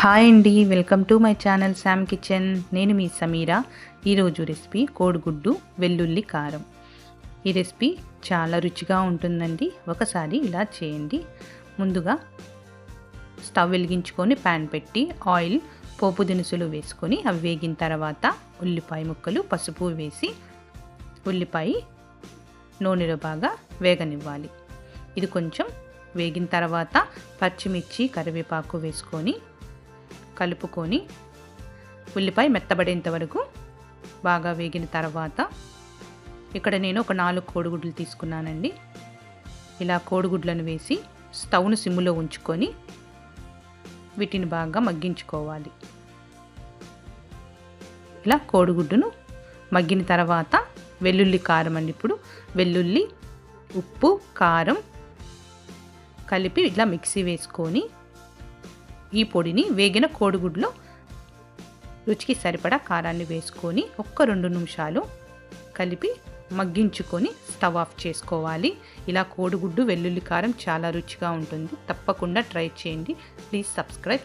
Hi అండి welcome to my channel Sam kitchen. నేను మీ సమీరా. ఈరోజు రెసిపీ కోడిగుడ్డు వెల్లుల్లి కారం. ఈ రెసిపీ చాలా రుచిగా ఉంటుందండి. ఒకసారి ఇలా చేయండి. ముందుగా స్టవ్ వెలిగించుకొని ప్యాన్ పెట్టి ఆయిల్ పోపు దినుసులు వేసుకొని అవి వేగిన తర్వాత ఉల్లిపాయ ముక్కలు పసుపు వేసి ఉల్లిపాయ నూనెలో బాగా వేగనివ్వాలి. ఇది కొంచెం వేగిన తర్వాత పచ్చిమిర్చి కరివేపాకు వేసుకొని కలుపుకొని ఉల్లిపాయ మెత్తబడేంత వరకు బాగా వేగిన తర్వాత ఇక్కడ నేను ఒక నాలుగు కోడిగుడ్లు తీసుకున్నానండి. ఇలా కోడిగుడ్లను వేసి స్టవ్ను సిమ్ములో ఉంచుకొని వీటిని బాగా మగ్గించుకోవాలి. ఇలా కోడిగుడ్డును మగ్గిన తర్వాత వెల్లుల్లి కారం అండి ఇప్పుడు. వెల్లుల్లి ఉప్పు కారం కలిపి ఇట్లా మిక్సీ వేసుకొని ఈ పొడిని వేగిన కోడిగుడ్లో రుచికి సరిపడా కారాన్ని వేసుకొని ఒక్క రెండు నిమిషాలు కలిపి మగ్గించుకొని స్టవ్ ఆఫ్ చేసుకోవాలి. ఇలా కోడిగుడ్డు వెల్లుల్లి కారం చాలా రుచిగా ఉంటుంది. తప్పకుండా ట్రై చేయండి. Please subscribe.